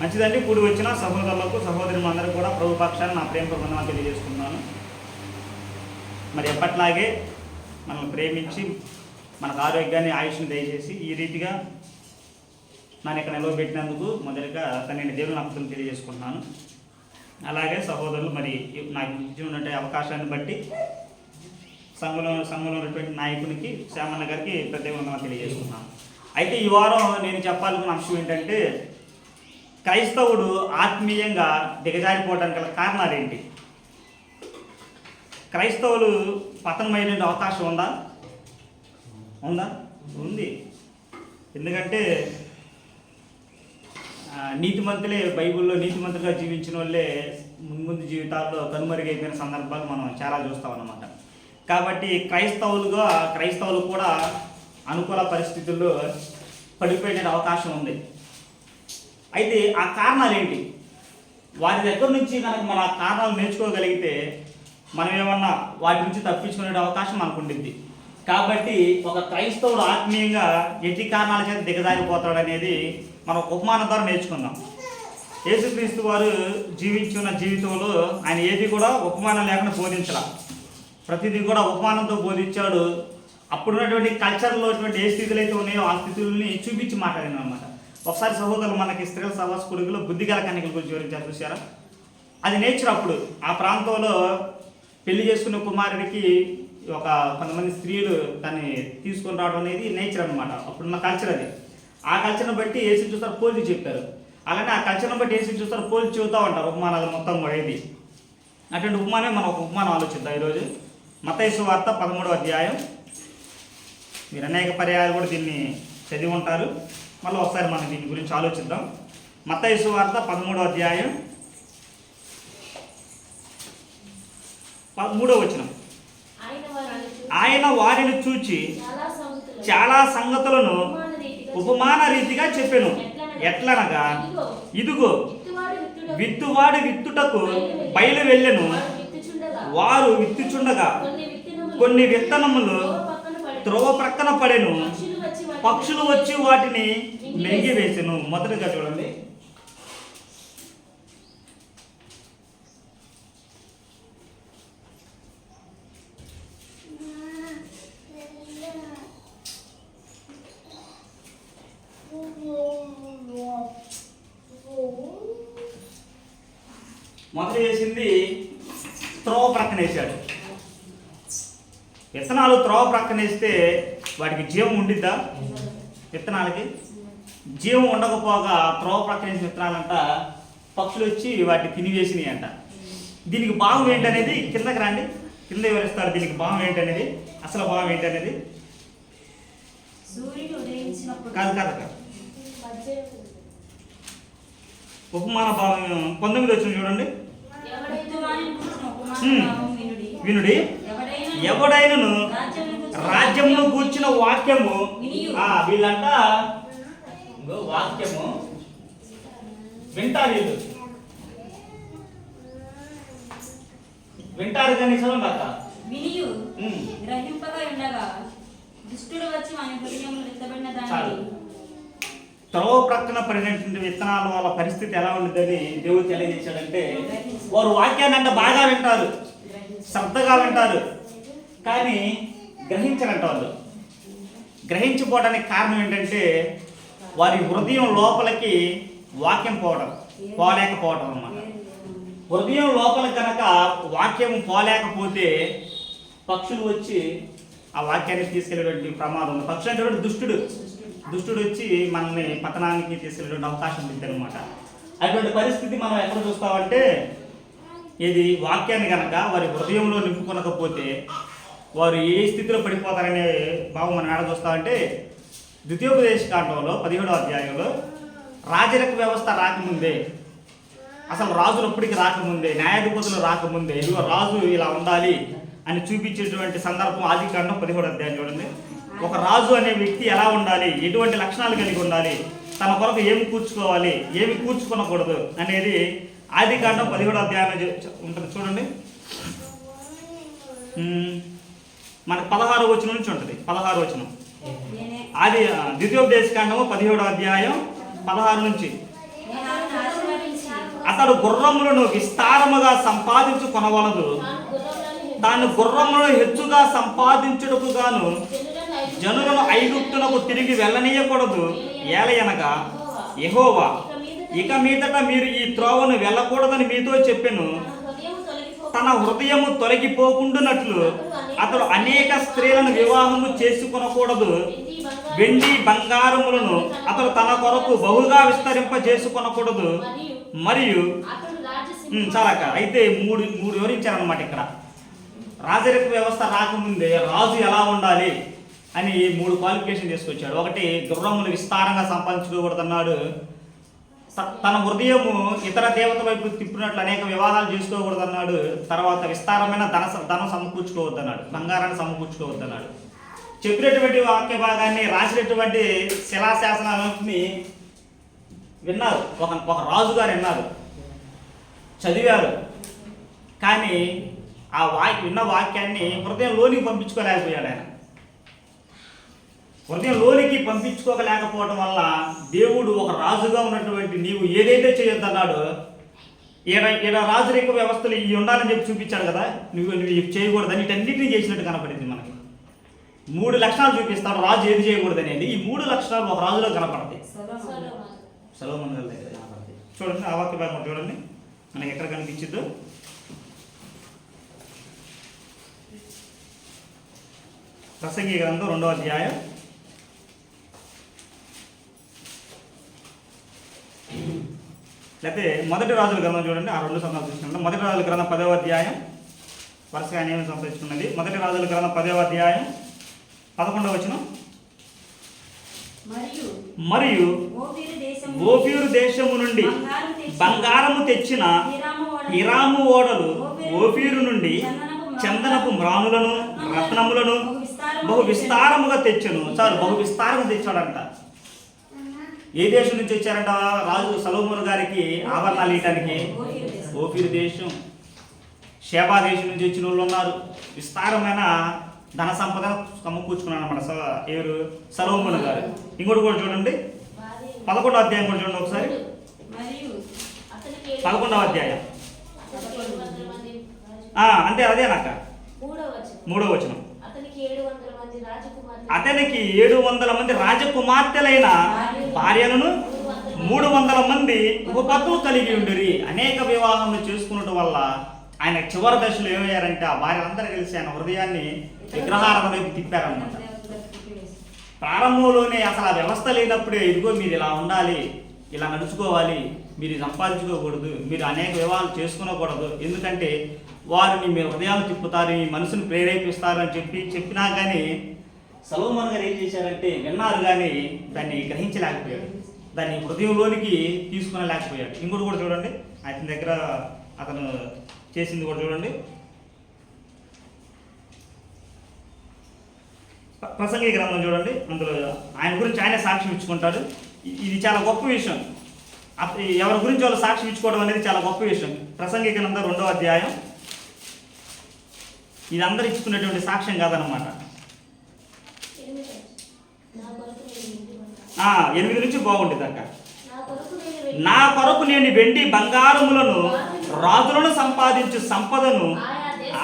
మంచిదండి. కూడి వచ్చిన సహోదరులకు సహోదరులందరూ కూడా ప్రభు పక్షాన్ని నా ప్రేమ వందనాలు తెలియజేసుకున్నాను మరి ఎప్పట్లాగే మనం ప్రేమించి మనకు ఆరోగ్యాన్ని ఆయుష్ని దయచేసి ఈ రీతిగా నన్ను ఇక్కడ నిలవబెట్టినందుకు మొదటిగా నేను దేవుని నమ్మకం తెలియజేసుకుంటున్నాను. అలాగే సహోదరులు మరి నాకు ఇచ్చినటువంటి అవకాశాన్ని బట్టి సంఘంలో సంఘంలో ఉన్నటువంటి నాయకునికి శ్యామన్న గారికి ప్రత్యేకంగా తెలియజేసుకున్నాను అయితే ఈ వారం నేను చెప్పాలనుకున్న అంశం ఏంటంటే క్రైస్తవుడు ఆత్మీయంగా దిగజారిపోవడానికి గల కారణాలు ఏంటి క్రైస్తవులు పతనమైన అవకాశం ఉందా? ఉందా? ఉంది. ఎందుకంటే నీతిమంతులే బైబిల్లో నీతిమంతులుగా జీవించిన వాళ్ళే ముందు జీవితాల్లో కనుమరుగైపోయిన సందర్భాలు మనం చాలా చూస్తాం అన్నమాట కాబట్టి క్రైస్తవులుగా క్రైస్తవులు కూడా అనుకూల పరిస్థితుల్లో పడిపోయే అవకాశం ఉంది. అయితే ఆ కారణాలు ఏంటి? వారి దగ్గర నుంచి కనుక మన కారణాలు నేర్చుకోగలిగితే మనం ఏమన్నా వాటి నుంచి తప్పించుకునే అవకాశం మనకు ఉండిద్ది. కాబట్టి ఒక క్రైస్తవుడు ఆత్మీయంగా ఎట్టి కారణాల చేత దిగజారిపోతాడు అనేది మనం ఉపమానం ద్వారా నేర్చుకుందాం. యేసుక్రీస్తు వారు జీవించున్న జీవితంలో ఆయన ఏది కూడా ఉపమానం లేకుండా బోధించడం ప్రతిదీ కూడా ఉపమానంతో బోధించాడు. అప్పుడున్నటువంటి కల్చర్లో ఏ స్థితులు అయితే ఉన్నాయో ఆ స్థితుల్ని చూపించి మాట్లాడిన అనమాట ఒకసారి సహోదరులు మనకి స్త్రీల సహవాస కొడుకులో బుద్ధిగల కన్యకల గురించి వివరించారు చూసారా అది నేచర్ అప్పుడు. ఆ ప్రాంతంలో పెళ్ళి చేసుకున్న కుమారుడికి ఒక కొంతమంది స్త్రీలు దాన్ని తీసుకొని రావడం అనేది నేచర్ అనమాట అప్పుడున్న కల్చర్ అది. ఆ కల్చర్ని బట్టి ఏసీ చూస్తారు పోల్చి చెప్పారు. అలానే ఆ కల్చర్ని బట్టి ఏసీ చూస్తారు పోల్చి చెబుతూ ఉంటారు ఉపమానాలు మొత్తం కూడా ఇది అటువంటి ఉపమానమే మనం ఒక ఉపమానం ఆలోచిద్దాం ఈరోజు. మతైసు వార్త పదమూడవ అధ్యాయం. మీరు అనేక పర్యాయాలు కూడా దీన్ని చదివి ఉంటారు. మళ్ళీ ఒకసారి మనం దీని గురించి ఆలోచిద్దాం. మతైసు వార్త పదమూడవ అధ్యాయం మూడవ వచనం. ఆయన వారిని చూచి చాలా సంగతులను ఉపమాన రీతిగా చెప్పెను. ఎట్లనగా? ఇదిగో విత్తువాడు విత్తుటకు బయలు వెళ్ళెను వారు విత్తుచుండగా. కొన్ని విత్తనములు త్రోవ ప్రక్కన పడెను. పక్షులు వచ్చి వాటిని పక్షులు వేసాను మొదటిగా చూడండి. మొదట వేసింది త్రోవ ప్రక్కన వేసాడు విత్తనాలు త్రోవ ప్రక్కన వేస్తే వాటికి జీవం ఉండిద్దా? విత్తనాలకి? జీవం ఉండకపోగా త్రోవ ప్రక్కన వేసిన విత్తనాలంట పక్షులు వచ్చి వాటిని తినివేసినాయి అంట దీనికి భావం ఏంటనేది కిందకి రండి. కింద వివరిస్తారు దీనికి భావం ఏంటనేది అసలు భావం ఏంటనేది. కాదు కాదు కాదు. ఉపమాన భావం పంతొమ్మిది వచ్చిన చూడండి. వినుడి. వినుడి ఎవడైనా ఎవడైనను రాజ్యమును కూర్చిన వాక్యము వీళ్ళంట వాక్యము. వింటారు వీళ్ళు. వింటారు కానీ చదవండి అక్క వినియు. గ్రహింపగా ఉండగా దుష్టుడు వచ్చి వాని చాలు. దానిని త్రోవ ప్రక్కన పడినటువంటి విత్తనాల వాళ్ళ పరిస్థితి ఎలా ఉంటుందని దేవుడు తెలియజేశాడంటే వారు వాక్యాన్ని అంటే బాగా వింటారు. శ్రద్ధగా వింటారు. కానీ గ్రహించరంట వాళ్ళు గ్రహించిపోవడానికి కారణం ఏంటంటే వారి హృదయం లోపలికి వాక్యం పోవడం పోలేకపోవడం అన్నమాట. హృదయం లోపల కనుక వాక్యం పోలేకపోతే పక్షులు వచ్చి ఆ వాక్యాన్ని తీసుకెళ్ళేటువంటి ప్రమాదం ఉంది. పక్షులు అంటే దుష్టుడు. దుష్టుడు వచ్చి మనల్ని పతనానికి తీసుకెళ్ళేటువంటి అవకాశం ఉంది అనమాట అటువంటి పరిస్థితి మనం ఎక్కడ చూస్తామంటే ఇది వాక్యాన్ని కనుక వారి హృదయంలో నింపుకొనకపోతే వారు ఏ స్థితిలో పడిపోతారనే భావం మనం ఏడ చూస్తామంటే ద్వితీయోపదేశ కాండంలో పదిహేడో అధ్యాయంలో రాజరిక వ్యవస్థ రాకముందే. అసలు రాజులు ఎప్పటికి రాకముందే? న్యాయాధిపతులు రాకముందే. ఇదిగో రాజు ఇలా ఉండాలి అని చూపించేటువంటి సందర్భం ఆది కాండం పదిహేడు అధ్యాయం చూడండి. ఒక రాజు అనే వ్యక్తి ఎలా ఉండాలి? ఎటువంటి లక్షణాలు కలిగి ఉండాలి? తన కొరకు ఏమి కూర్చుకోవాలి? ఏమి కూర్చుకోనకూడదు అనేది ఆది కాండం పదిహేడు అధ్యాయం ఉంటుంది. చూడండి. మనకు పదహారు వచనం నుంచి ఉంటుంది. పదహారు వచనం. నేనే. ఆది ఆ, ద్వితీయోపదేశ కాండము పదిహేడో అధ్యాయం పదహారు నుంచి. అతడు గుర్రములను విస్తారముగా సంపాదించుకొనవలదు తాను గుర్రములను తాను గుర్రములను హెచ్చుగా సంపాదించుటకు గాను జనులను ఐగుప్తునకు తిరిగి వెళ్ళనీయకూడదు. ఏలయనగా యెహోవా ఇక మీదట మీరు ఈ త్రోవను వెళ్ళకూడదని మీతో చెప్పెను. తన హృదయము తొలగిపోకుండునట్లు అతడు అనేక స్త్రీలను వివాహము చేసుకొనకూడదు. వెండి బంగారములను అతడు తన కొరకు బహుగా విస్తరింప చేసుకొనకూడదు మరియు మరియు చాలా అయితే మూడు మూడు వివరించారనమాట ఇక్కడ. రాజరిక వ్యవస్థ రాకముందే రాజు ఎలా ఉండాలి అని మూడు క్వాలిఫికేషన్ తీసుకొచ్చాడు. ఒకటి గుర్రములు విస్తారంగా సంపాదించుకోకూడదన్నాడు. తన హృదయము ఇతర దేవతల వైపు తిప్పినట్లు అనేక వివాదాలు చేసుకోకూడదన్నాడు. తర్వాత విస్తారమైన ధన ధనం ధనం సమకూర్చుకోవద్దన్నాడు. బంగారాన్ని సమకూర్చుకోవద్దన్నాడు. చెప్పినటువంటి వాక్య భాగాన్ని రాసినటువంటి శిలాశాసనాలని విన్నారు. ఒక ఒక రాజుగారు విన్నారు. చదివారు. కానీ ఆ వాక్య విన్న వాక్యాన్ని హృదయంలోనికి పంపించుకోలేకపోయాడు ఆయన. హృదయంలోనికి పంపించుకోలేకపోవడం వల్ల దేవుడు ఒక రాజుగా ఉన్నటువంటి నీవు ఏదైతే చేయొద్దన్నాడో ఈడ ఈడ రాజరిక వ్యవస్థలు ఇవి ఉండాలని చెప్పి చూపించాడు కదా నువ్వు నువ్వు ఇవి చేయకూడదని వీటన్నిటిని చేసినట్టు కనపడింది మనకి. మూడు లక్షణాలు చూపిస్తాడు రాజు ఏది చేయకూడదు అనేది. ఈ మూడు లక్షణాలు ఒక రాజులో కనపడతాయి. సొలొమోను. సెలవు దగ్గర కనపడతాయి. చూడండి ఆ వాక్య భాగం చూడండి. మనకి ఎక్కడ కనిపించిద్దో ప్రసంగి గ్రంథం రెండవ అధ్యాయం లేకపోతే మొదటి రాజుల గ్రంథం చూడండి ఆ రెండు సంవత్సరాలు చూసుకుంటాం మొదటి రాజుల గ్రంథం పదవ అధ్యాయం వరుసగా ఏమేమి సంతరించుకున్నది మొదటి రాజుల గ్రంథం పదవ అధ్యాయం పదకొండవ వచనం. మరియు ఓఫీరు దేశము నుండి బంగారము తెచ్చిన ఇరాము ఓడలు. ఓఫీరు నుండి చందనపు మ్రానులను రత్నములను బహు విస్తారముగా తెచ్చును. చాలు బహు విస్తారము తెచ్చాడంట. ఏ దేశం నుంచి వచ్చారంట రాజు సలోమోను గారికి ఆభరణాలు ఇయటానికి ఓఫీరు దేశం. షేబా దేశం నుంచి వచ్చిన వాళ్ళు ఉన్నారు. విస్తారమైన ధన సంపద సమకూర్చుకున్నాడు అనమాట ఎవరు? సలోమోను గారు. ఇంకోటి కూడా చూడండి. భార్య పదకొండో అధ్యాయం కూడా చూడండి ఒకసారి. పదకొండవ అధ్యాయం. అతనికి ఏడు వందల మంది రాజు- ఆ, అంతే అదేనాక మూడవ వచనం. మూడో వచనం. అతనికి ఏడు వందల మంది రాజకుమార్తెలైన భార్యలను మూడు వందల మంది ఉపపత్తులు కలిగి ఉండిరి. అనేక వివాహములు చేసుకున్నట్టు వల్ల ఆయన చివరి దశలో ఏమయ్యారంటే ఆ భార్యలందరూ కలిసి ఆయన హృదయాన్ని విగ్రహారాధన వైపు తిప్పారనమాట ప్రారంభంలోనే అసలు ఆ వ్యవస్థ లేనప్పుడే ఇదిగో మీరు ఇలా ఉండాలి ఇలా నడుచుకోవాలి మీరు సంపాదించుకోకూడదు మీరు అనేక వివాహాలు చేసుకునకూడదు. ఎందుకంటే వారిని మీ హృదయాలు తిప్పుతారు మీ మనసును ప్రేరేపిస్తారు అని చెప్పి చెప్పినా కానీ సలోమన్ గారు ఏం చేశారంటే విన్నారు కానీ దాన్ని గ్రహించలేకపోయాడు. దాన్ని హృదయంలోనికి తీసుకునలేకపోయాడు. ఇంకోటి కూడా చూడండి. అతని దగ్గర అతను చేసింది కూడా చూడండి. ప్రసంగి గ్రంథం చూడండి. అందులో ఆయన గురించి ఆయన సాక్ష్యం ఇచ్చుకుంటాడు. ఇది చాలా గొప్ప విషయం. ఎవరి గురించి వాళ్ళు సాక్ష్యం ఇచ్చుకోవడం అనేది చాలా గొప్ప విషయం. ప్రసంగి గ్రంథం రెండవ అధ్యాయం. ఇది అందరు ఇచ్చుకునేటువంటి సాక్ష్యం కాదనమాట ఎనిమిది. నా కొరకు నేను ఇంటి వంట. ఆ, ఎనిమిది నుంచి బాగుంటుంది అక్క. నా కొరకు నేను వెండి. బంగారములను రాజులను సంపాదించు సంపదను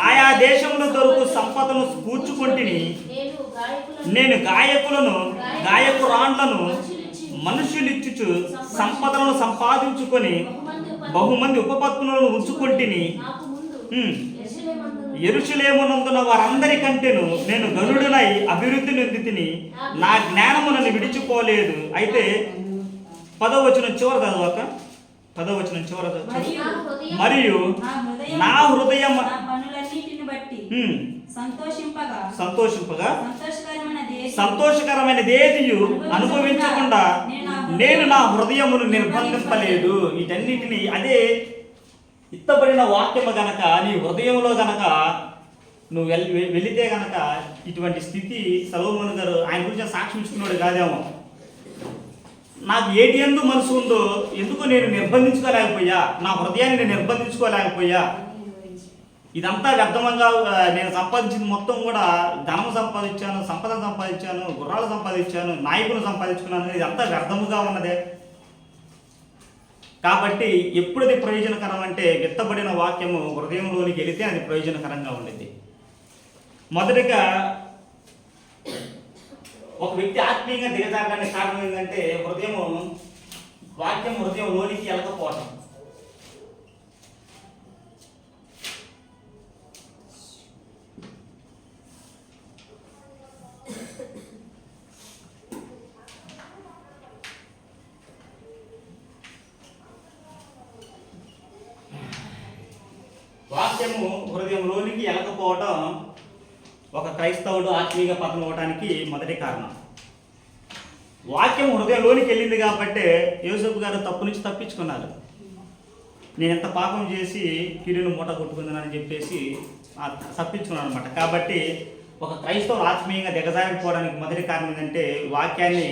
ఆయా దేశంలో దొరుకు సంపదను కూర్చుకొంటిని నేను గాయకులను గాయకురాండ్లను మనుషులిచ్చుచు సంపదలను సంపాదించుకొని బహుమంది ఉపపత్తులను ఉంచుకొంటిని ఎరుషులేమునందున వారందరికంటేను నేను గరుడునై అభివృద్ధి నొందితిని నా జ్ఞానము నన్ను విడిచిపోలేదు. అయితే పదవచనం చివర చదవక పదవచనం చివర. మరియు నా హృదయం నా నా సంతోషింపగా సంతోషకరమైన దేదియు అనుభవించకుండా నేను నా హృదయమును నిర్బంధింపలేదు. వీటన్నిటిని అదే ఇత్తబడిన వాక్యము గనక నీ హృదయంలో గనక నువ్వు వెళ్ వెళితే గనక ఇటువంటి స్థితి సలోమోన్ గారు ఆయన గురించి సాక్ష్యం ఇస్తున్నాడు కాదేమో. నాకు ఏటి ఎందు మనసు ఉందో ఎందుకు నేను నిర్బంధించుకోలేకపోయా? నా హృదయాన్ని నేను నిర్బంధించుకోలేకపోయా? ఇదంతా వ్యర్థమంగా నేను సంపాదించింది మొత్తం కూడా ధనం సంపాదించాను సంపద సంపాదించాను గుర్రాలు సంపాదించాను నాయకులు సంపాదించుకున్నాను ఇదంతా వ్యర్థముగా ఉన్నదే. కాబట్టి ఎప్పుడది ప్రయోజనకరం అంటే విత్తబడిన వాక్యము హృదయంలోనికి వెళితే అది ప్రయోజనకరంగా ఉండింది మొదటిగా ఒక వ్యక్తి ఆత్మీయంగా దిగజారడానికి కారణం ఏంటంటే హృదయము వాక్యం హృదయంలోనికి వెళ్ళకపోవటం వాక్యము హృదయంలోనికి ఒక క్రైస్తవుడు ఆత్మీయ పతనం అవడానికి మొదటి కారణం. వాక్యం హృదయంలోనికి వెళ్ళింది కాబట్టి యోసేపు గారు తప్పు నుంచి తప్పించుకున్నారు. నేను ఎంత పాపం చేసి కీడును మూట కొట్టుకుందానని చెప్పేసి తప్పించుకున్నాను అనమాట కాబట్టి ఒక క్రైస్తవులు ఆత్మీయంగా దిగజారిపోవడానికి మొదటి కారణం ఏంటంటే వాక్యాన్ని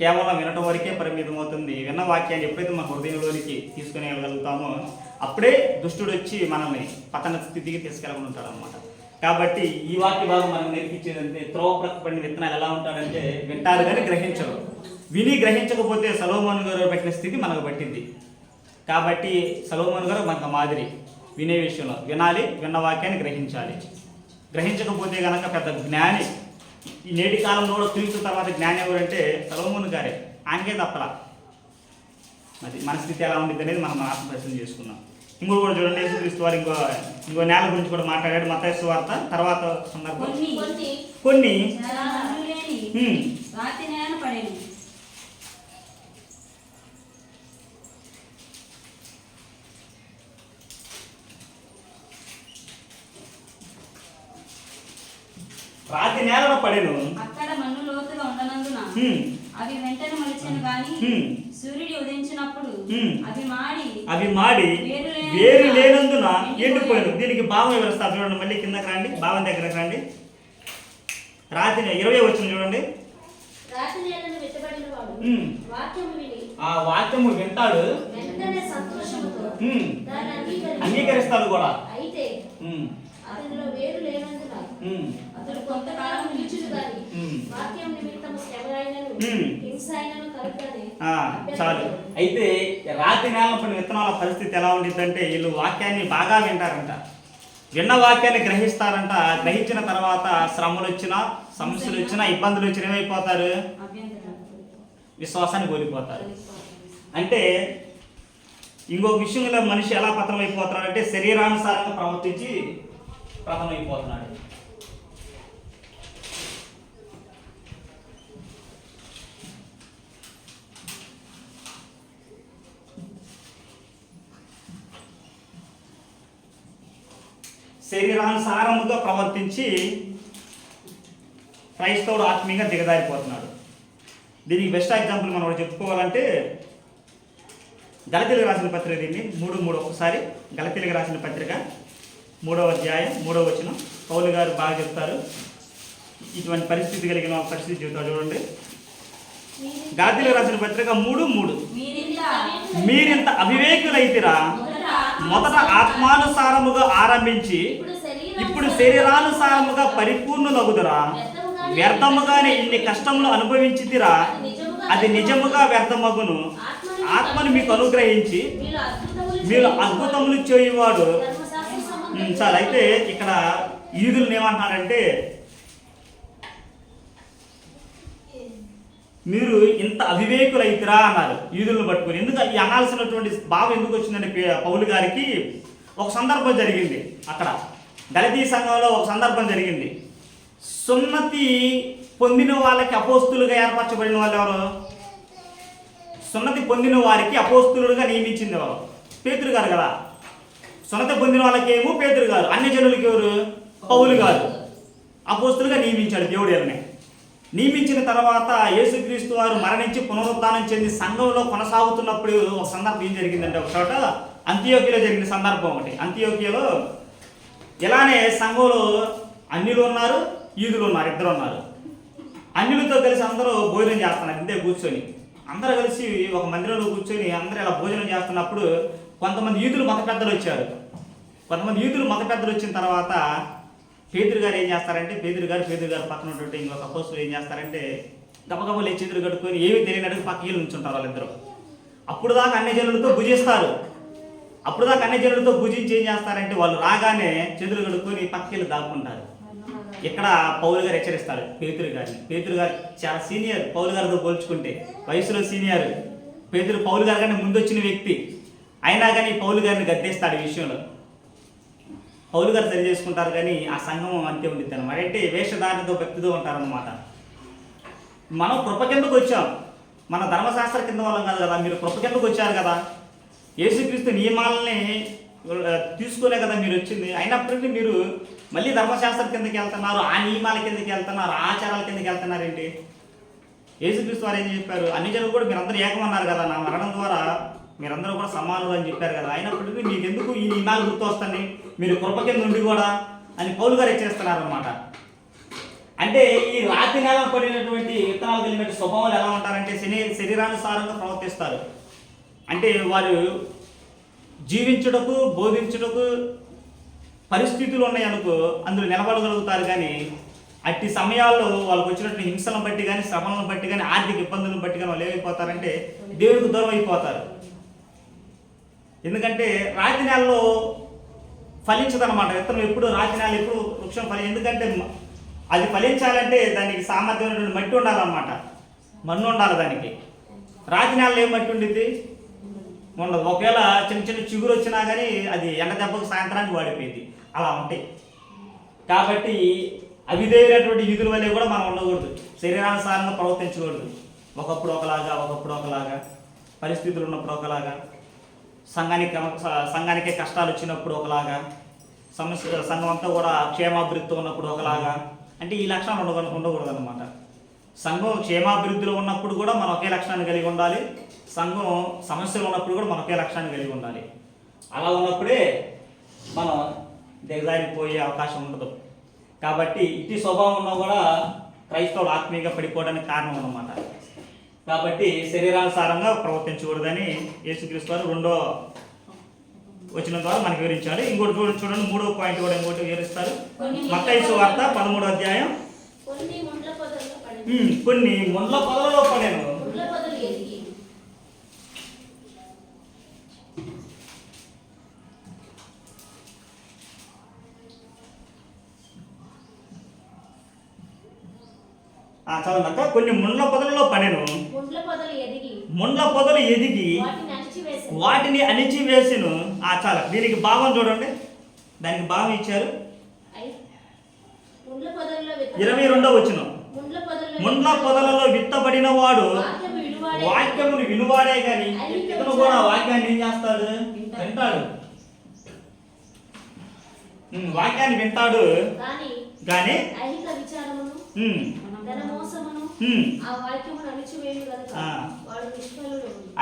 కేవలం వినటం వరకే పరిమితం అవుతుంది విన్న వాక్యాన్ని ఎప్పుడైతే మన హృదయంలోనికి తీసుకుని వెళ్ళగలుగుతామో అప్పుడే దుష్టుడు వచ్చి మనల్ని పతన స్థితికి తీసుకెళ్ళకుండా ఉంటాడు అనమాట కాబట్టి ఈ వాక్య భాగం మనం నేర్పించేదంటే త్రోవ ప్రక్కపడిన విత్తనాలు ఎలా ఉంటాడంటే వింటారు కానీ గ్రహించరు విని గ్రహించకపోతే సలోమోన్ గారు పెట్టిన స్థితి మనకు పట్టింది. కాబట్టి సలోమోన్ గారు మనకు మాదిరి వినే విషయంలో వినాలి విన్న వాక్యాన్ని గ్రహించాలి. గ్రహించకపోతే కనుక పెద్ద జ్ఞాని ఈ నేటి కాలంలో కూడా క్రీస్తు తర్వాత జ్ఞాని ఎవరంటే సలోమోన్ గారే. ఆయనకే తప్పలా. అది మన స్థితి ఎలా ఉండిద్ది అనేది మనం ఆత్మపరిశీలన చేసుకున్నాం ఇంకోటి కూడా చూడండి యేసుక్రీస్తు వారు ఇంకో ఇంకో నేల గురించి కూడా మాట్లాడాడు మతేసు వార్త తర్వాత సందర్భం. కొన్ని రాతి నేలలో పడేను. అక్కడ మన్ను లోతుగా ఉండనందున అవి వెంటనే మొలిచాను హ్మ్. సూర్యుడు ఉదయించినప్పుడు. అవి మాడి అవి మాడి వేరు లేనందున. ఎండిపోయాను దీనికి భావం వివరిస్తారు చూడండి. మళ్ళీ కిందకి రండి భావం దగ్గరకు రండి రాత్రి ఇరవై వచ్చిన చూడండి. ఆ వాక్యము వింటాడు. అంగీకరిస్తాడు. కూడా. అయితే హ్మ్, అతనిలో వేరు లేనందున హ్మ్, అతడు కొంతకాలం నిలుచుడు గాని హ్మ్. వాక్యం నిమిత్తము శ్రమ చాలు. అయితే రాత్రి నేల పడిన విత్తనాల పరిస్థితి ఎలా ఉండిద్దంటే వీళ్ళు వాక్యాన్ని బాగా వింటారంట. విన్న వాక్యాన్ని గ్రహిస్తారంట. గ్రహించిన తర్వాత శ్రమలు వచ్చినా సమస్యలు వచ్చినా ఇబ్బందులు వచ్చినా ఏమైపోతారు విశ్వాసాన్ని కోల్పోతారు. అంటే ఇంకో విషయంలో మనిషి ఎలా పతనం అయిపోతున్నాడంటే శరీరానుసారంగా ప్రవర్తించి పతనం శరీరానుసారముగా ప్రవర్తించి క్రైస్తవుడు ఆత్మీయంగా దిగజారిపోతున్నాడు. దీనికి బెస్ట్ ఎగ్జాంపుల్ మనం ఒకటి చెప్పుకోవాలంటే గలతీలకు రాసిన పత్రిక దీన్ని మూడు మూడు ఒకసారి. గలతీలకు రాసిన పత్రిక మూడవ అధ్యాయం మూడవ వచనం. పౌలు గారు బాగా చెప్తారు. ఇటువంటి పరిస్థితి కలిగిన పరిస్థితి చెబుతారు చూడండి. గలతీలకు రాసిన పత్రిక మూడు మూడు. మీరింత అవివేకులైతిరా. మొదట ఆత్మానుసారముగా ఆరంభించి ఇప్పుడు శరీరానుసారముగా పరిపూర్ణులగుదురా వ్యర్థముగానే ఇన్ని కష్టములు అనుభవించితిరా. అది నిజముగా వ్యర్థమగును. ఆత్మను మీకు అనుగ్రహించి మీరు అద్భుతములు చేయువాడు. సార్ అయితే ఇక్కడ ఈదులను ఏమంటున్నారంటే మీరు ఇంత అవివేకులైతిరా అన్నారు. యూదులను పట్టుకుని. ఎందుకు ఈ అనాల్సినటువంటి భావం ఎందుకు వచ్చిందని పౌలు గారికి ఒక సందర్భం జరిగింది అక్కడ. దళితీ సంఘంలో ఒక సందర్భం జరిగింది. సున్నతి పొందిన వాళ్ళకి అపోస్తులుగా ఏర్పరచబడిన వాళ్ళు ఎవరు? సున్నతి పొందిన వారికి అపోస్తులుగా నియమించింది ఎవరు? పేతురు గారు కదా. సున్నతి పొందిన వాళ్ళకి ఏమో పేతురు గారు. అన్ని జనులకి ఎవరు? పౌలు గారు. అపోస్తులుగా నియమించాడు దేవుడు ఎవరిని? నియమించిన తర్వాత యేసుక్రీస్తు వారు మరణించి పునరుద్ధానం చెంది సంఘంలో కొనసాగుతున్నప్పుడు ఒక సందర్భం ఏం జరిగిందంటే ఒక చోట అంత్యోకియలో జరిగిన సందర్భం ఒకటి. అంత్యోకియలో ఇలానే సంఘంలో అన్యులు ఉన్నారు ఈదులు ఉన్నారు ఇద్దరు ఉన్నారు. అన్యులతో కలిసి అందరూ భోజనం చేస్తున్నారు ఇంతే కూర్చొని. అందరూ కలిసి ఒక మందిరంలో కూర్చొని అందరూ ఇలా భోజనం చేస్తున్నప్పుడు కొంతమంది ఈదులు మత పెద్దలు వచ్చారు. కొంతమంది ఈదులు మత పెద్దలు వచ్చిన తర్వాత పేదరు గారు ఏం చేస్తారంటే పేదరు గారు పేదరు గారు పక్కన ఉన్నటువంటి ఇంకొక పోస్టులు ఏం చేస్తారంటే గబగబా లేచి కట్టుకొని ఏమీ తెలియనట్టు పక్క వీళ్ళు నుంచుంటారు వాళ్ళిద్దరు. అప్పుడు దాకా అన్ని జనులతో భుజిస్తారు. అప్పుడు దాకా అన్ని జనులతో భుజించి ఏం చేస్తారంటే వాళ్ళు రాగానే చేతులు కడుక్కొని పక్కకెళ్ళి దాక్కుంటారు. ఇక్కడ పౌలు గారు హెచ్చరిస్తారు పేతురు గారిని. పేతురు గారు చాలా సీనియర్ పౌలు గారితో పోల్చుకుంటే వయసులో సీనియర్. పేతురు పౌలు గారు కానీ ముందు వచ్చిన వ్యక్తి. అయినా కానీ పౌలు గారిని గద్దేస్తాడు ఈ విషయంలో. పౌలు గారు సరి చేసుకుంటారు కానీ ఆ సంఘం అంతే ఉండిద్ది అనమాట అంటే వేషధారణతో భక్తితో ఉంటారన్నమాట. మనం కృప కిందకు వచ్చాం. మన ధర్మశాస్త్ర కింద వాళ్ళం కాదు కదా మీరు కృప కిందకు వచ్చారు కదా. యేసుక్రీస్తు నియమాలని తీసుకోలే కదా మీరు వచ్చింది. అయినప్పటికీ మీరు మళ్ళీ ధర్మశాస్త్ర కిందకి వెళ్తున్నారు ఆ నియమాల కిందకి వెళ్తున్నారు ఆచారాల కిందకి వెళ్తున్నారేంటి? యేసుక్రీస్తు వారు ఏం చెప్పారు? అన్ని జనులు కూడా మీరందరూ ఏకమన్నారు కదా నా మరణం ద్వారా. మీరందరూ కూడా సమానులు అని చెప్పారు కదా. అయినప్పటికీ మీకు ఎందుకు ఈ నియమాలు గుర్తు వస్తాయి మీరు కృప కింద ఉండి కూడా అని పౌలు గారు హెచ్చరిస్తున్నారు అనమాట అంటే ఈ రాతి నేల పడినటువంటి విత్తనాలు కలిగిన స్వభావాలు ఎలా ఉంటారంటే శని శరీరానుసారంగా ప్రవర్తిస్తారు. అంటే వారు జీవించుటకు బోధించుటకు పరిస్థితులు ఉన్నాయనుకో అందులో నిలబడగలుగుతారు కానీ అట్టి సమయాల్లో వాళ్ళకు వచ్చినట్టు హింసలను బట్టి కానీ శ్రమలను బట్టి కానీ ఆర్థిక ఇబ్బందులను బట్టి కానీ వాళ్ళు ఏమైపోతారంటే దేవుడికి దూరం అయిపోతారు. ఎందుకంటే రాతి నెలలో ఫలించదనమాట విత్తనం ఎప్పుడు రాతి నెల ఎప్పుడు వృక్షం ఫలి ఎందుకంటే అది ఫలించాలంటే దానికి సామర్థ్యమైనటువంటి మట్టి ఉండాలన్నమాట. మన్ను ఉండాలి దానికి. రాతి నెలలో ఏం మట్టి ఉండిద్ది? ఉండదు. ఒకవేళ చిన్న చిన్న చిగురు వచ్చినా కానీ అది ఎండ దెబ్బకు సాయంత్రానికి వాడిపోయింది అలా ఉంటాయి. కాబట్టి అవిధేయమైనటువంటి విధుల వల్లే కూడా మనం ఉండకూడదు. శరీరానుసారంగా ప్రవర్తించకూడదు. ఒకప్పుడు ఒకలాగా ఒకప్పుడు ఒకలాగా. పరిస్థితులు ఉన్నప్పుడు ఒకలాగా. సంఘానికి స- సంఘానికే కష్టాలు వచ్చినప్పుడు ఒకలాగా సమస్య సంఘం అంతా కూడా క్షేమాభివృద్ధితో ఉన్నప్పుడు ఒకలాగా అంటే ఈ లక్షణాలు ఉండ ఉండకూడదు అనమాట సంఘం క్షేమాభివృద్ధిలో ఉన్నప్పుడు కూడా మనం ఒకే లక్షణాన్ని కలిగి ఉండాలి. సంఘం సమస్యలు ఉన్నప్పుడు కూడా మనం ఒకే లక్షణాన్ని కలిగి ఉండాలి. అలా ఉన్నప్పుడే మనం దిగజారిపోయే అవకాశం ఉండదు. కాబట్టి ఇట్టి స్వభావం ఉన్నా కూడా క్రైస్తవులు ఆత్మీయంగా పడిపోవడానికి కారణం అన్నమాట. కాబట్టి శరీరానుసారంగా ప్రవర్తించకూడదని యేసుక్రీస్తు వారు రెండో వచ్చిన ద్వారా మనకి వివరించారు ఇంకోటి చూడండి చూడండి మూడో పాయింట్ కూడా ఇంకోటి వివరిస్తారు. మత్తయి వార్త పదమూడో అధ్యాయం. కొన్ని ముండ్ల పొదలలో పడాను ముండ్ల పొదలు ఎదిగి ఆ చదవండి కొన్ని ముండ్ల పొదలలో పడెను ముండ్ల పొదలు ఎదిగి వాటిని అణిచివేసి వాటిని అణిచివేసిను ఆ చాలా. దీనికి భావం చూడండి. దానికి భావం ఇచ్చారు. ఇరవై రెండో వచ్చిన ముండ్ల పొదల్లో విత్తబడిన వాడు వాక్యమును వినువాడే గాని ఇతను కూడా వాక్యాన్ని ఏం చేస్తాడు? వింటాడు. వాక్యాన్ని వింటాడు. కానీ కానీ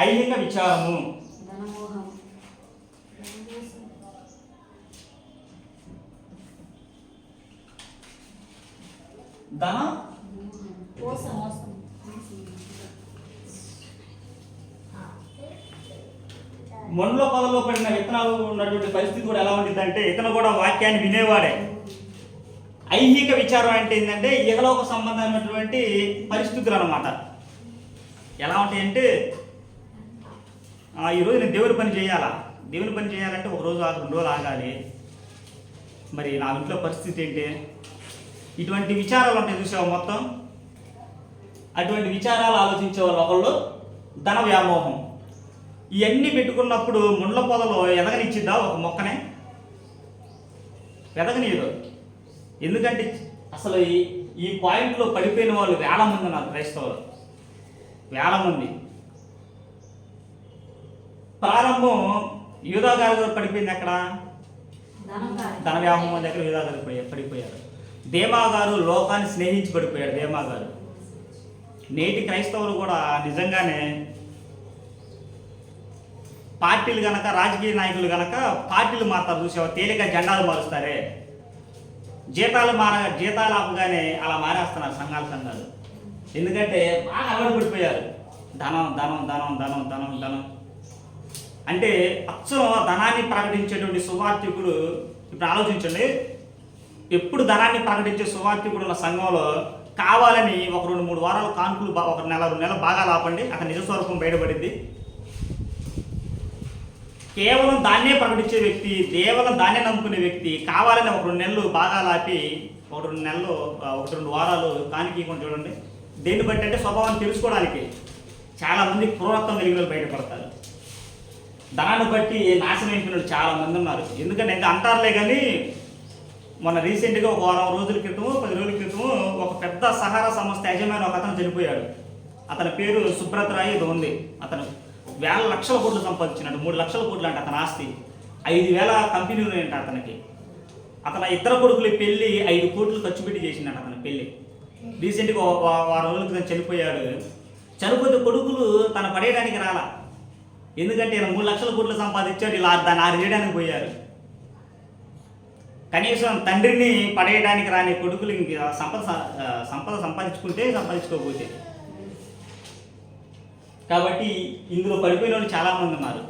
ఐహిక విచారము. ధనమోహం ధన మొండ్ల పొదలో పడిన విత్తనాలు ఉన్నటువంటి పరిస్థితి కూడా ఎలా ఉండిద్దంటే ఇతను కూడా వాక్యాన్ని వినేవాడే. ఐహిక విచారం అంటే ఏంటంటే ఇహలోక సంబంధమైనటువంటి పరిస్థితులు అనమాట ఎలా ఉంటాయంటే ఈరోజు నేను దేవుని పని చేయాలా? దేవుని పని చేయాలంటే ఒక రోజు ఆగి రెండు రోజులు ఆగాలి. మరి నా ఇంట్లో పరిస్థితి ఏంటి? ఇటువంటి విచారాలు ఉంటాయి చూసావు మొత్తం? అటువంటి విచారాలు ఆలోచించే వాళ్ళు ఒకళ్ళు ధన వ్యామోహం. ఇవన్నీ పెట్టుకున్నప్పుడు ముండ్ల పొదలో ఎదగనిచ్చిద్దా ఒక మొక్కనే? ఎదగనీయదు. ఎందుకంటే అసలు ఈ ఈ పాయింట్లో పడిపోయిన వాళ్ళు వేల మంది ఉన్నారు క్రైస్తవులు. వేల మంది ప్రారంభం యూదా గారు పడిపోయింది ఎక్కడ? ధనం వ్యామోహం దగ్గర యూదా గారు పోయి- పడిపోయారు. దేమా గారు లోకాన్ని స్నేహించి పడిపోయాడు దేమా గారు. నేటి క్రైస్తవులు కూడా నిజంగానే పార్టీలు గనక రాజకీయ నాయకులు గనక పార్టీలు మారుతారు చూసావా? తేలిక జెండాలు మారుస్తారే. జీతాలు మార జీతాలు ఆపగానే అలా మారేస్తున్నారు సంఘాల సంఘాలు. ఎందుకంటే బాగా అలవాటు పడిపోయారు ధనం ధనం ధనం ధనం ధనం ధనం. అంటే అచ్చం ధనాన్ని ప్రకటించేటువంటి సువార్థికుడు ఇప్పుడు ఆలోచించండి. ఎప్పుడు ధనాన్ని ప్రకటించే సువార్థికుడు ఉన్న సంఘంలో కావాలని ఒక రెండు మూడు వారాలు కాన్పులు ఒక నెల రెండు నెలలు బాగా లాపండి అక్కడ నిజ స్వరూపం బయటపడింది. కేవలం దాన్నే ప్రకటించే వ్యక్తి కేవలం దాన్నే నమ్ముకునే వ్యక్తి కావాలని ఒక రెండు నెలలు బాగా లాపి ఒక రెండు నెలలు ఒక రెండు వారాలు కానికి కొంచెం చూడండి. దేన్ని బట్టి అంటే స్వభావాన్ని తెలుసుకోవడానికి చాలామంది క్రూరత్వం కలిగిన వాళ్ళు బయటపడతారు. ధనాన్ని బట్టి నాశనం అయిపోయిన వాళ్ళు చాలామంది ఉన్నారు. ఎందుకంటే ఇంకా అంటారులే కానీ మొన్న రీసెంట్గా ఒక వారం రోజుల క్రితము పది రోజుల క్రితము ఒక పెద్ద సహారా సంస్థ యజమాని ఒక అతను చనిపోయాడు. అతని పేరు సుబ్రత్ రాయ్ ఇది ఉంది. అతను వేల లక్షల కోట్లు సంపాదించినాడు మూడు లక్షల కోట్లు అంటే అతని ఆస్తి. ఐదు వేల కంపెనీలు అంట అతనికి. అతని ఇద్దరు కొడుకులు పెళ్ళి ఐదు కోట్లు ఖర్చు పెట్టి చేసినాడు అతని పెళ్ళి. రీసెంట్గా వారం రోజుల క్రితం చనిపోయాడు. చనిపోతే కొడుకులు తను పడేయడానికి రాలా. ఎందుకంటే ఈయన మూడు లక్షల కోట్లు సంపాదించాడు ఇలా దాన్ని ఆరు చేయడానికి పోయారు. కనీసం తండ్రిని పడేయడానికి రాని కొడుకులు ఇంక సంపద సంపద సంపాదించుకుంటే సంపాదించుకోకపోతే. కాబట్టి ఇందులో పడిపోయిన చాలామంది ఉన్నారు.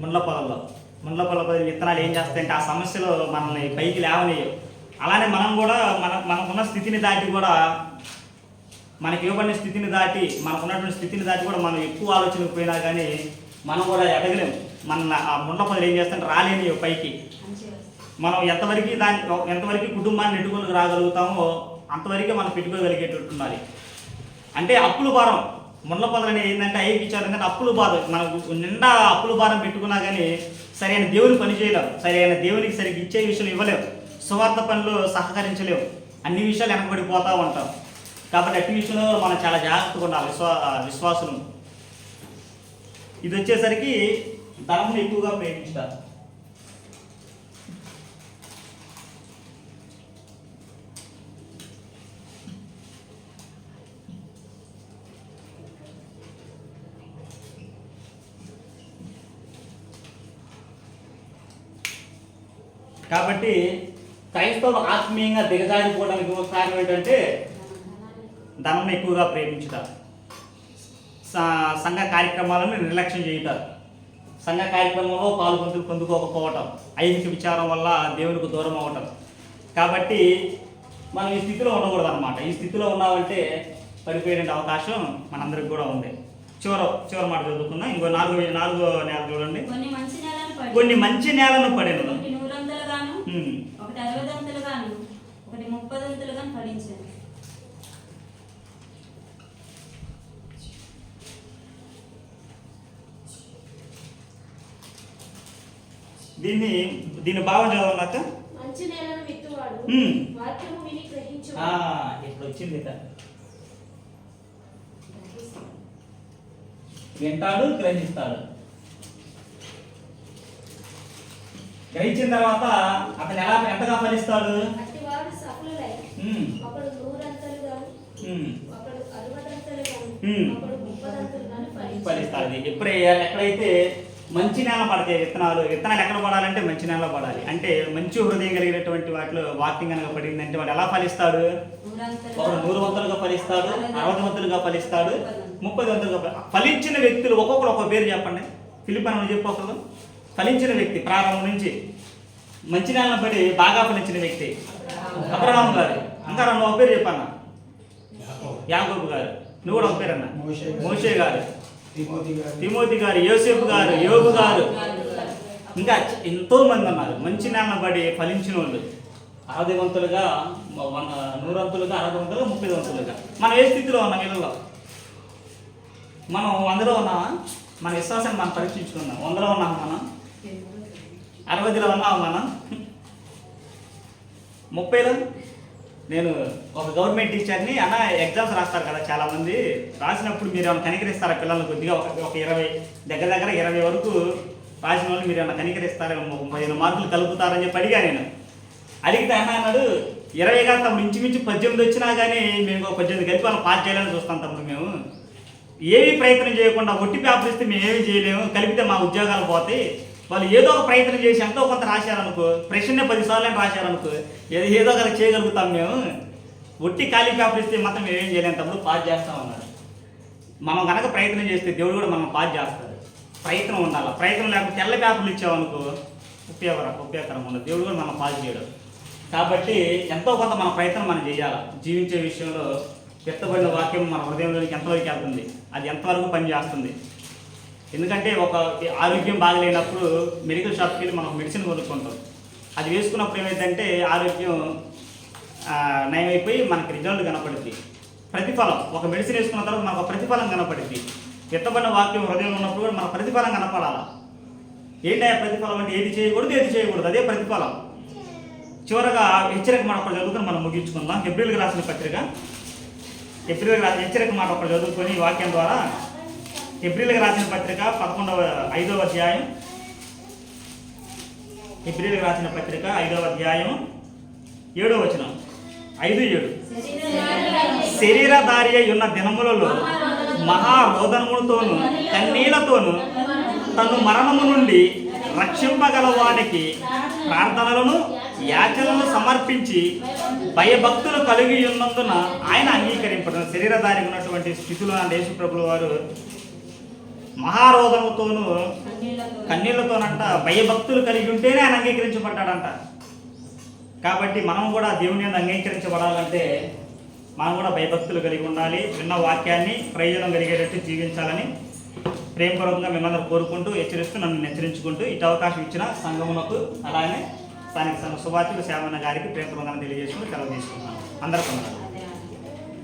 ముండ్ల పొలంలో ముండ్ల పొల విత్తనాలు ఏం చేస్తాయంటే ఆ సమస్యలు మనల్ని పైకి లేవనేయవు. అలానే మనం కూడా మన మనకున్న స్థితిని దాటి కూడా మనకి ఇవ్వబడిన స్థితిని దాటి మనకున్నటువంటి స్థితిని దాటి కూడా మనం ఎక్కువ ఆలోచనకు పోయినా కానీ మనం కూడా ఎదగలేము. మన ఆ ముండ్ల పొదలు ఏం చేస్తాం రాలేని పైకి. మనం ఎంతవరకు దాని ఎంతవరకు కుటుంబాన్ని నెట్టుకొని రాగలుగుతామో అంతవరకే మనం పెట్టుకోగలిగేటట్టు ఉండాలి. అంటే అప్పుల భారం. ముండ్ల ఏంటంటే ఏంటంటే ఐకిచ్చారు ఏంటంటే అప్పుల బాధ. మనకు నిండా అప్పుల భారం పెట్టుకున్నా కానీ సరైన దేవుని పని చేయలేవు సరైన దేవునికి సరిగ్గా ఇచ్చే విషయం ఇవ్వలేవు సువార్త పనులు సహకరించలేవు అన్ని విషయాలు వెనకబడిపోతూ ఉంటాం. కాబట్టి అట్టి విషయంలో మనం చాలా జాగ్రత్తగా ఉండాలి. విశ్వా విశ్వాసులు. ఇది వచ్చేసరికి ధనమును ఎక్కువగా ప్రేమించుతారు కాబట్టి క్రైస్తవులు ఆత్మీయంగా దిగజారిపోవడానికి ఒక కారణం ఏంటంటే ధనం ఎక్కువగా ప్రేమించుతారు. సంఘ కార్యక్రమాలను నిర్లక్ష్యం చేయుతారు. సంఘ కార్యక్రమంలో పాల్గొంటూ పొందుకోకపోవటం ఐహిక విచారం వల్ల దేవునికి దూరం అవ్వటం. కాబట్టి మనం ఈ స్థితిలో ఉండకూడదు అనమాట ఈ స్థితిలో ఉన్నామంటే పడిపోయే అవకాశం మనందరికి కూడా ఉంది. చివర చివరి మాట చదువుకుందాం. ఇంకో నాలుగు నాలుగో నెల చూడండి. కొన్ని మంచి నెలలు పడి కొన్ని మంచి నేలను పడిన ఒకటి ఒకటి అరవదంతులుగాను ఒకటి ముప్పదంతులుగాను ఫలించాను దీన్ని దీన్ని భావం చదవన్నాక మంచి నేలను విత్తువాడు. వాక్యము విని గ్రహించు. ఆ, ఇప్పుడు వచ్చింది ఇక. వింటాడు గ్రహిస్తాడు. గ్రహించిన తర్వాత అతను ఎలా ఎంతగా ఫలిస్తాడు. ఫలిస్తాడు. ఎప్పుడు వేయాలి? ఎక్కడైతే మంచి నేల పడతాయి విత్తనాలు విత్తనాలు ఎక్కడ పడాలంటే మంచి నేల పడాలి. అంటే మంచి హృదయం కలిగినటువంటి వాటిలో వాక్యం కనుక పడిందంటే వాడు ఎలా ఫలిస్తాడు? ఒకడు నూరు వంతులుగా ఫలిస్తాడు అరవై వంతులుగా ఫలిస్తాడు ముప్పై వంతులుగా ఫలి- ఫలించిన వ్యక్తులు ఒక్కొక్కరు ఒక్కొక్క పేరు చెప్పండి. ఫిలిప్ అని చెప్పు ఒకరు. ఫలించిన వ్యక్తి ప్రారంభం నుంచి మంచి నేలను పడి బాగా ఫలించిన వ్యక్తి అబ్రహాం గారు. ఇంకా నువ్వు ఒక పేరు చెప్పన్న? యాగోబు గారు. నువ్వు కూడా ఒక పేరు అన్న మోషే. గారు. తిమోతి గారు. యోసేపు గారు యోగు గారు. ఇంకా ఎంతో మంది ఉన్నారు. మంచి నేలను పడి ఫలించిన వాళ్ళు. అరవదివంతులుగా మన నూరంతులుగా అరవదివంతులుగా ముప్పై వంతులుగా మనం ఏ స్థితిలో ఉన్నాం వీళ్ళలో మనం వందలో ఉన్నామా? మన విశ్వాసాన్ని మనం పరీక్షించుకుందాం. వందలో ఉన్నామా మనం? అరవదిలో ఉన్నామా మనం ముప్పైలో? నేను ఒక గవర్నమెంట్ టీచర్ని అన్న ఎగ్జామ్స్ రాస్తారు కదా చాలామంది. రాసినప్పుడు మీరు ఏమైనా కనికరిస్తారా పిల్లల్ని కొద్దిగా? ఒక ఒక ఇరవై దగ్గర దగ్గర ఇరవై వరకు రాసిన వాళ్ళు మీరు ఏమైనా కనికరిస్తారా? ఒక పదిహేను మార్కులు కలుపుతారని చెప్పి అడిగా నేను. అడిగితే అన్న అన్నాడు ఇరవై కాదు తమ్ముడు ఇంచుమించు పద్దెనిమిది వచ్చినా కానీ మేము ఒక పద్దెనిమిది కలిపి వాళ్ళని పాస్ చేయాలని చూస్తాం తమ్ముడు మేము. ఏమీ ప్రయత్నం చేయకుండా ఒట్టి పేపర్ ఇస్తే మేము ఏమీ చేయలేము. కలిపితే మా ఉద్యోగాలు పోతాయి. వాళ్ళు ఏదో ఒక ప్రయత్నం చేసి ఎంతో కొంత రాశారనుకో ప్రశ్న పదిసార్లు అని రాశారనుకో ఏదో ఏదో ఒకటి చేయగలుగుతాం మేము. ఒట్టి ఖాళీ పేపర్ ఇస్తే మాత్రం మేమేం చేయలేం చేయలేము తమ్ముడు పాస్ చేస్తాం అన్నారు. మనం కనుక ప్రయత్నం చేస్తే దేవుడు కూడా మనం పాస్ చేస్తాడు. ప్రయత్నం ఉండాలి. ప్రయత్నం లేకపోతే తెల్ల పేపర్లు ఇచ్చామనుకో ఉపయోగకరం ఉపయోగకరం ఉండదు. దేవుడు కూడా మనం పాస్ చేయడం. కాబట్టి ఎంతో కొంత మన ప్రయత్నం మనం చేయాలి. జీవించే విషయంలో ఎత్తబడిన వాక్యం మన హృదయంలోనికి ఎంతవరకు వెళ్తుంది? అది ఎంతవరకు పనిచేస్తుంది? ఎందుకంటే ఒక ఆరోగ్యం బాగలేనప్పుడు మెడికల్ షాప్కి వెళ్ళి మనం మెడిసిన్ కొనుక్కుంటాం. అది వేసుకున్నప్పుడు ఏమైందంటే ఆరోగ్యం నయమైపోయి మనకి రిజల్ట్ కనపడుద్ది. ప్రతిఫలం ఒక మెడిసిన్ వేసుకున్న తర్వాత మనకు ప్రతిఫలం కనపడుద్ది. ఎత్తబడిన వాక్యం హృదయంలో ఉన్నప్పుడు కూడా మన ప్రతిఫలం కనపడాలా? ఏంటి ప్రతిఫలం అంటే ఏది చేయకూడదు ఏది చేయకూడదు? అదే ప్రతిఫలం. చివరగా హెచ్చరిక మాట ఒకటి చదువుకొని మనం ముగించుకుందాం. ఏప్రిల్కి రాసిన పత్రిక. ఏప్రిల్కి రాసిన హెచ్చరిక మాట ఒకటి చదువుకొని వాక్యం ద్వారా ఏప్రిల్కి రాసిన పత్రిక పదకొండవ ఐదవ అధ్యాయం. ఏప్రిల్కి రాసిన పత్రిక ఐదవ అధ్యాయం. ఏడవ వచనం. ఐదు ఏడు. శరీరధారి అయి ఉన్న దినములలో మహారోదనములతోను కన్నీళ్ళతోను తను మరణము నుండి రక్షింపగల వాడికి ప్రార్థనలను యాచనలను సమర్పించి భయభక్తులు కలిగి ఉన్నందున ఆయన అంగీకరింపడం శరీరధారి ఉన్నటువంటి స్థితిలో అంటే యేసుప్రభుల వారు మహారోదముతోను కన్నీళ్ళతో కన్నీళ్ళతోనంట భయభక్తులు కలిగి ఉంటేనే ఆయన అంగీకరించబడ్డాడంట. కాబట్టి మనం కూడా దేవుని అంగీకరించబడాలంటే మనం కూడా భయభక్తులు కలిగి ఉండాలి విన్న వాక్యాన్ని ప్రయోజనం కలిగేటట్టు జీవించాలని ప్రేమపూర్వకంగా మిమ్మల్ని కోరుకుంటూ హెచ్చరిస్తూ నన్ను హెచ్చరించుకుంటూ ఇటు అవకాశం ఇచ్చిన సంఘమునకు అలానే స్థానిక సంఘ సుభాషులు సేవన్న గారికి ప్రేమపూర్వకంగా తెలియజేసుకుంటూ సెలవు తీసుకున్నాను అందరూ పొందాలి